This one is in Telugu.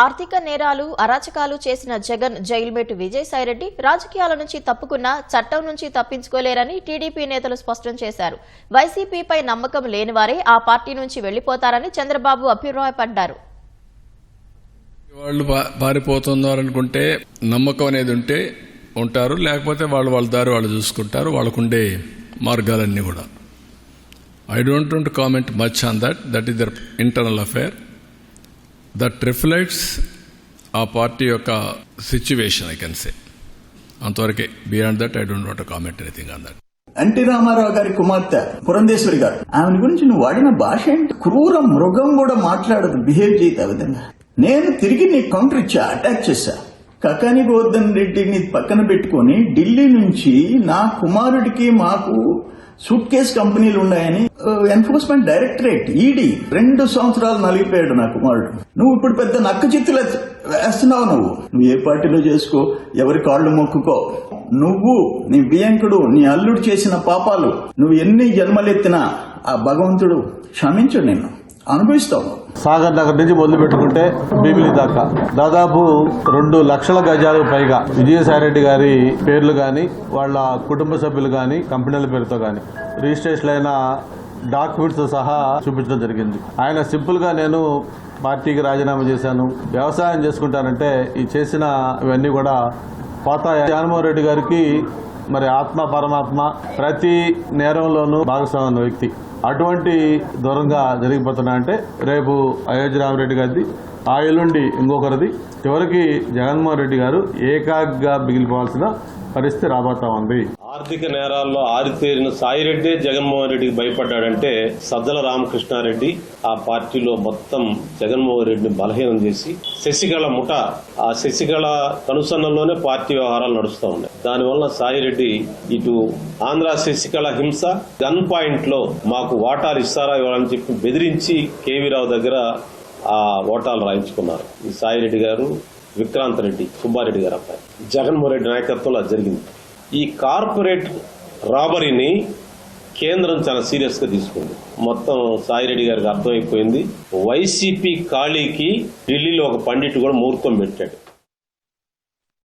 ఆర్థిక నేరాలు అరాచకాలు చేసిన జగన్ జైల్మేట్ విజయసాయిరెడ్డి రాజకీయాల నుంచి తప్పుకున్నా చట్టం నుంచి తప్పించుకోలేరని టీడీపీ నేతలు స్పష్టం చేశారు. వైసీపీపై నమ్మకం లేనివారే ఆ పార్టీ నుంచి వెళ్ళిపోతారని చంద్రబాబు అభిప్రాయపడ్డారు. వాళ్ళు పారిపోతున్నారనుకుంటే నమ్మకం అనేది ఉంటే ఉంటారు లేకపోతే వాళ్ళు వాళ్ళ దారి వాళ్ళు చూసుకుంటారు వాళ్ళకుండే మార్గాలన్నీ కూడా. I don't want comment much on that that is the internal affair that reflects ఆ పార్టీ యొక్క సిచ్యువేషన్ ఐ కెన్ సే అంతవరకే beyond that I don't want comment anything on that NT Rama Rao గారి కుమార్తె పురంధేశ్వరి గారు ఆమె గురించి నువ్వు వాడిన భాష ఏంటి? క్రూర మృగం కూడా మాట్లాడదు బిహేవ్ చేయదు ఆ విధంగా. నేను తిరిగి నీ కౌంటర్ ఇచ్చా అటాక్ చేశా. కకాని గోవర్ధన్ రెడ్డిని పక్కన పెట్టుకొని ఢిల్లీ నుంచి నా కుమారుడికి మాకు సూట్ కేస్ కంపెనీలు ఉన్నాయని ఎన్ఫోర్స్మెంట్ డైరెక్టరేట్ ఈడీ రెండు సంవత్సరాలు నలిగిపోయాడు నా కుమారుడు. నువ్వు ఇప్పుడు పెద్ద నక్క చిత్తులు వేస్తున్నావు నువ్వు. నువ్వు ఏ పార్టీలో చేసుకో ఎవరి కాళ్ళు మొక్కుకో. నువ్వు నీ బియంకుడు నీ అల్లుడు చేసిన పాపాలు నువ్వు ఎన్ని జన్మలెత్తినా ఆ భగవంతుడు క్షమించు నిన్ను. అనుభవిస్తాం సాగర్ నగర్ నుంచి మొదలు పెట్టుకుంటే బీబిలి దాకా. దాదాపు రెండు లక్షల గజాలకు పైగా విజయసాయిరెడ్డి గారి పేర్లు కానీ వాళ్ళ కుటుంబ సభ్యులు కానీ కంపెనీల పేరుతో కానీ రిజిస్ట్రేషన్ అయిన డాక్యుమెంట్స్ సహా చూపించడం జరిగింది. ఆయన సింపుల్గా నేను పార్టీకి రాజీనామా చేశాను. వ్యవసాయం చేసుకుంటానంటే ఈ చేసిన ఇవన్నీ కూడా పాత జగన్మోహన్ రెడ్డి గారికి మరి ఆత్మ పరమాత్మ ప్రతి నేరంలోనూ భాగస్వామ్య వ్యక్తి. అటువంటి దూరంగా జరిగిపోతున్నా అంటే రేపు అయోధ్య రామరెడ్డి గారిది ఆ ఎల్లుండి ఇంకొకరిది. చివరికి జగన్మోహన్ రెడ్డి గారు ఏకాగ్గా మిగిలిపోవాల్సిన పరిస్థితి రాబోతా ఉంది. ఆర్థిక నేరాల్లో ఆరితేరిన సాయిరెడ్డి జగన్మోహన్ రెడ్డికి భయపడ్డాడంటే సజ్జల రామకృష్ణారెడ్డి ఆ పార్టీలో మొత్తం జగన్మోహన్ రెడ్డిని బలహీనం చేసి శశికళ ముఠ ఆ శశికళ కనుసన్నల్లోనే పార్టీ వ్యవహారాలు నడుస్తూ ఉన్నాయి. దానివల్ల సాయిరెడ్డి ఇటు ఆంధ్ర శశికళ హింస గన్ పాయింట్లో మాకు వాటాలు ఇస్తారా ఇవ్వాలని చెప్పి బెదిరించి కేవీరావు దగ్గర ఆ ఓటాలు రాయించుకున్నారు. ఈ సాయిరెడ్డి గారు విక్రాంత్ రెడ్డి సుబ్బారెడ్డి గారు అబ్బాయి. జగన్మోహన్ రెడ్డి నాయకత్వంలో అది జరిగింది. ఈ కార్పొరేట్ రాబరీని కేంద్రం చాలా సీరియస్గా తీసుకుంది. మొత్తం సాయిరెడ్డి గారికి అర్థమైపోయింది. వైసీపీ ఖాళీకి ఢిల్లీలో ఒక పండిట్ కూడా ముహూర్తం పెట్టాడు.